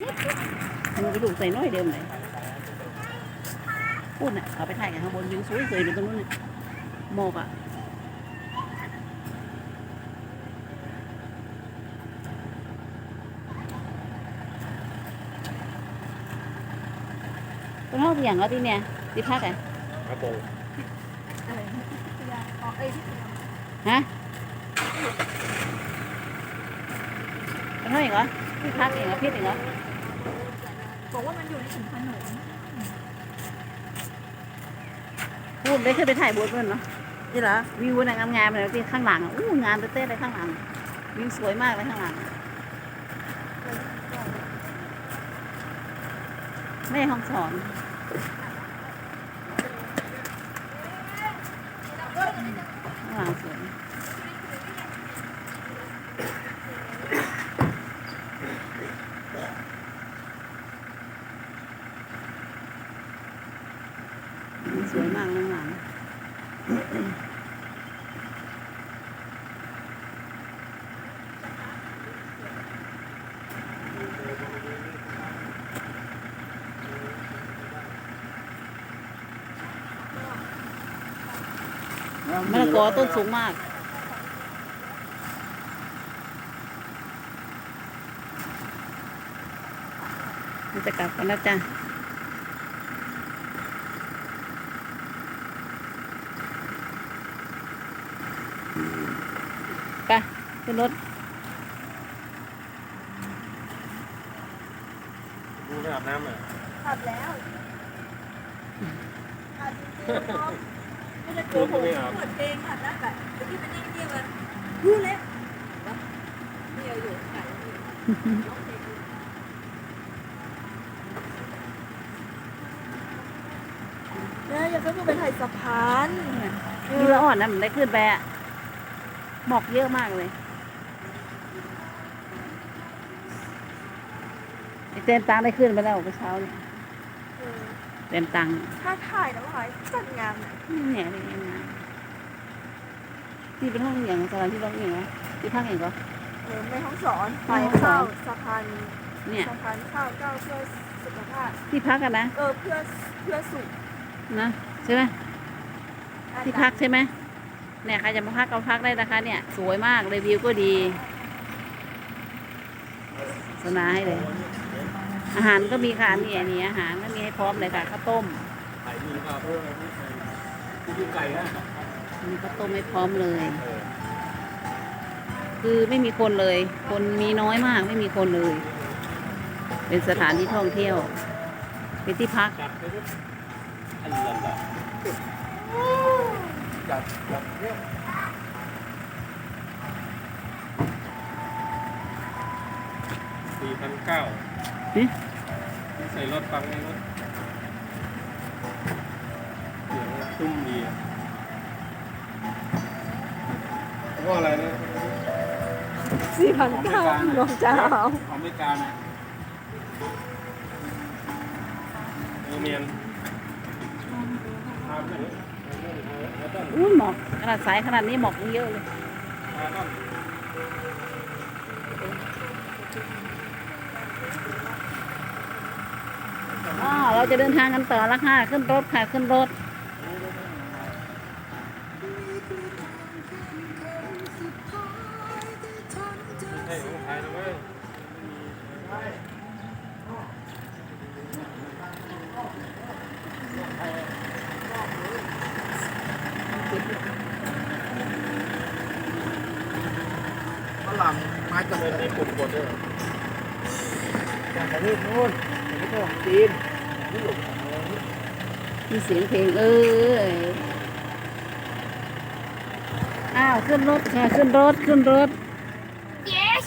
มันไปดูใส่น้อยเดิมเลยพูดน่ะเอาไปถ่ายกันข้างบนวิวสวยๆเลยตรงนู้นน่ะหมอกอะเป็นห้องอย่างแล้วที่เนี่ยที่พักอะครับผมอะไรนะพิทยาอ๋อเอ้ยพิทยาฮะเป็นห้องอย่างเหรอที่พักอย่างเหรอพี่อย่างเหรอ บอกว่ามันอยู่ในถุงขนมพูดได้ขึ้นไปถ่ายบนนู่นเนาะนี่เหรอวิวน่ะงามๆเลยที่ข้างหลังอู้งามเต้ๆเลยข้างหลังวิวสวยมากเลยข้างหลังแม่ห้องสอนข้างหลังสวย สวยมากข้างหลังมะละกอต้นสูงมากเราจะกลับกันแล้วจ้ะไป ขึ้นรถดูไปอาบน้ำอะขับแล้วขับจริงๆเนาะไม่ได้โกหกเปิดเพลงขับแล้วแบบเมื่อกี้มันนิ่งเดียวกันพูดแล้ววะไม่เอาอยู่ไก่ร้องเพลงเนี่ยอยากให้กูไปถ่ายสะพานมีละอ่อนนะมันได้ขึ้นไปอะหมอกเยอะมากเลยไอ เต้นตังได้ขึ้นไปแล้วเมื่อเช้าเนี่ยเออเต้นตังถ้าถ่ายนะว่าจัดงานน่ะเนี่ยเลยนะที่เป็นห้องอย่างสถานที่ร้องอย่างวะที่พักอย่างก็เออในห้องสอนไปในห้องสอเข้านสะพานเนี่ยสะพานข้าวเก้าเพื่อสุขภาพ ที่พักกันนะเออเพื่อเพื่อสุขนะใช่ไหมที่พักใช่ไหมเนี่ยใครจะมาพักก็พักได้นะคะ เนี่ย สวยมากเลยวิวก็ดีโฆษณาให้เลย อาหารก็มีค่ะนี่นี่อาหารก็มีให้พร้อมเลยค่ะข้าวต้มไข่ดีครับเพื่อดูไก่นะมีข้าวต้มให้พร้อมเลยเออคือไม่มีคนเลย คนมีน้อยมากไม่มีคนเลย เป็นสถานที่ท่องเที่ยว เป็นที่พักจัดไปด้วยอันนั้นแหละจัดจัดเนี่ยสี่พันเก้า นี่ใส่รถฟังในรถเสียงตุ้มดีอะเพราะอะไรนะสี่พันเก้าน้องเจ้าอเมริกานะเออเมียนทำอย่างนี้แล้วต้นอู้หมอกขนาดสายขนาดนี้หมอกยังเยอะเลยมาต้น อ๋อเราจะเดินทางกันต่อแล้วค่ะ ขึ้นรถค่ะ ขึ้นรถ ฝรั่งมาจากประเทศญี่ปุ่นหมดเลยจากประเทศนู้น ประเทศของจีนยุโรปมีเสียงเพลงเอ้ยอ้าวขึ้นรถค่ะขึ้นรถขึ้นรถ yes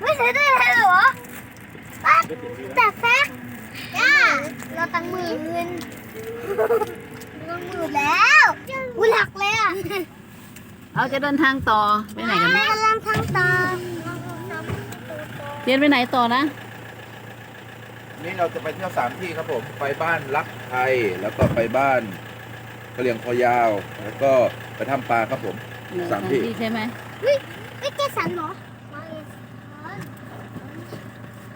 ไม่ใช่ได้เลยเหรอปั๊บแต่แฟกย่าเราตั้งหมื่นเราหมื่นแล้วอุ้ยหลักเลยอะ เราจะเดินทางต่อไปไหนกันแม่นะกำลังทางต่อเรียนไปไหนต่อนะ นี่เราจะไปเที่ยวสามที่ครับผม ไปบ้านรักไทย แล้วก็ไปบ้านกะเหลี่ยงคอยาว แล้วก็ไปถ้ำปลาครับผมสามที่ที่ใช่ไหมเฮ้ยไม่แกสันเหรอไม่สัน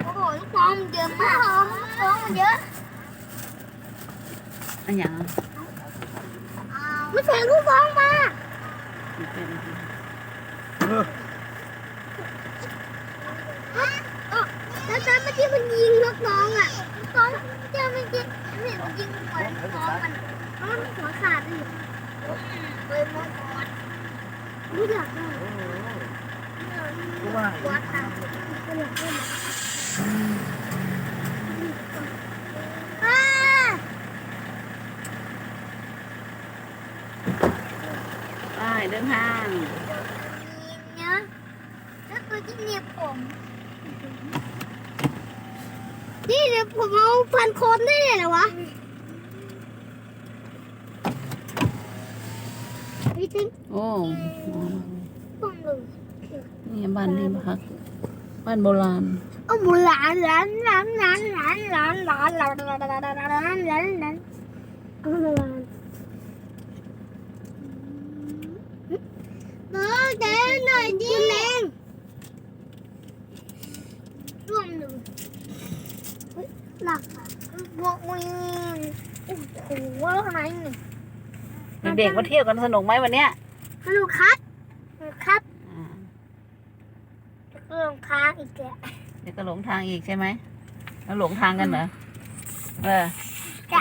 โอ้โหลูกน้องมันเยอะมากลูกน้องมันเยอะอันอย่างไม่ใช่ลูกน้องมาเออ แล้วตอนเมื่อกี้มันยิงลูกน้องอะลูกน้องเจ้าเมื่อกี้เห็นยิงหัวน้องมันแล้วมันหัวขาดเลยเลยมองก่อนรู้จักไหมว่าหัวขาดก็เลยขึ้นอ่า ไปเดินทางเนี่ยแล้วตัวที่เหนียบผมนี่เดี๋ยวผมเอาพันโคนได้เลยเหรอวะพี่ถึงโอ้ผมเลยนี่บ้านที่พักบ้านโบราณเอาหมูหลานหลานหลานหลานหลานหลานหลานหลานหลานหลานหลานหลานหลาน หลานเอาหมูหลานเออเดี๋ยวหน่อยดิแมงร่วมหนึ่งเฮ้ยหนักอะบวกวิงโอ้โหแล้วทำไมหนึ่งเด็กๆมาเที่ยวกันสนุกไหมวันเนี้ยสนุกครับสนุกครับอ่าเรื่องค้างอีกแล้วเดี๋ยวก็หลงทางอีกใช่ไหมแล้วหลงทางกันเหรอเออ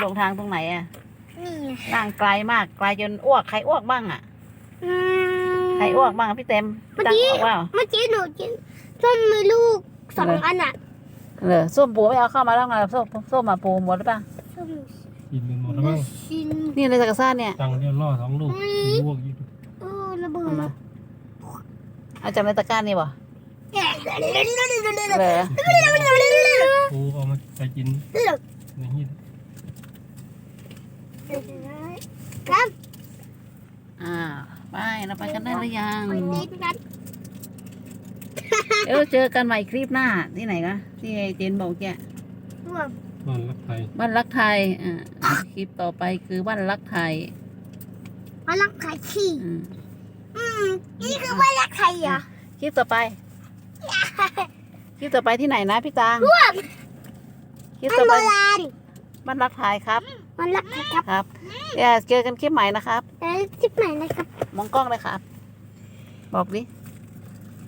หลงทางตรงไหนอะนี่ไงนั่งไกลมากไกลจนอ้วกใครอ้วกบ้างอะ อืม ใครอ้วกบ้างอะพี่เต็มพี่ตังเมื่อกี้ อ้วกว่าเมื่อกี้หนูกินส้มมีลูกสองอันอะเออส้มปูไม่เอาเข้ามาแล้วไงส้มส้มมาปูหมดหรือเปล่าส้มกินเป็นหมดแล้วมั้งชินนี่อะไรสักกะซ่านเนี่ยตังค์เดียวล่อสองลูกลวกอยู่เออระเบิเอาดมาเอาจำในตะกร้านี่บ่เอ๊ะเหรอปูเอามาไปกินในฮีทครับอ่า ไปเราไปกันได้หรือยังไปเล่นกันเออเจอกันใหม่คลิปหน้าที่ไหนคะที่ไอ้เจนบอกแกร่วมบ้านรักไทยบ้านรักไทยอ่าคลิปต่อไปคือบ้านรักไทยมาลักไข่ขี้อืมอืมนี่คือว่าลักไข่เหรอคลิปต่อไป คลิปต่อไปที่ไหนนะพี่ตังร่วมคลิปอันต่อโบไปราณบ้านรักไทยครับมันลักไข่ครับครับเดี๋ยวเจอกันคลิปใหม่นะครับ แล้วคลิปไหนนะครับ มองกล้องเลยครับบอกดิ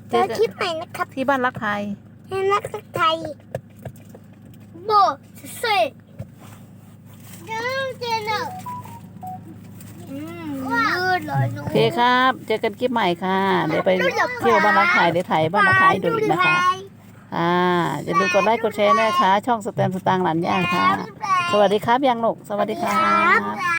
เจแล้อวกันคลิปไหนนะครับที่บ้านรักไทยให้ลักไข่โบเซ่เดี๋ยวเจนอะอืมยืดเลยหนูโอเคครับ เจอกันคลิปใหม่ค่ะ เดี๋ยวไปเที่ยวบ้านรักไทยเดี๋ยวถ่ายบ้านรักไทยดูอีกนะคะอ่าอย่าลืมกดไลค์กดแชร์ด้วยนะคะช่องสแตมสตางค์หลานย่าค่ะ สวัสดีครับยังลูกสวัสดีครับ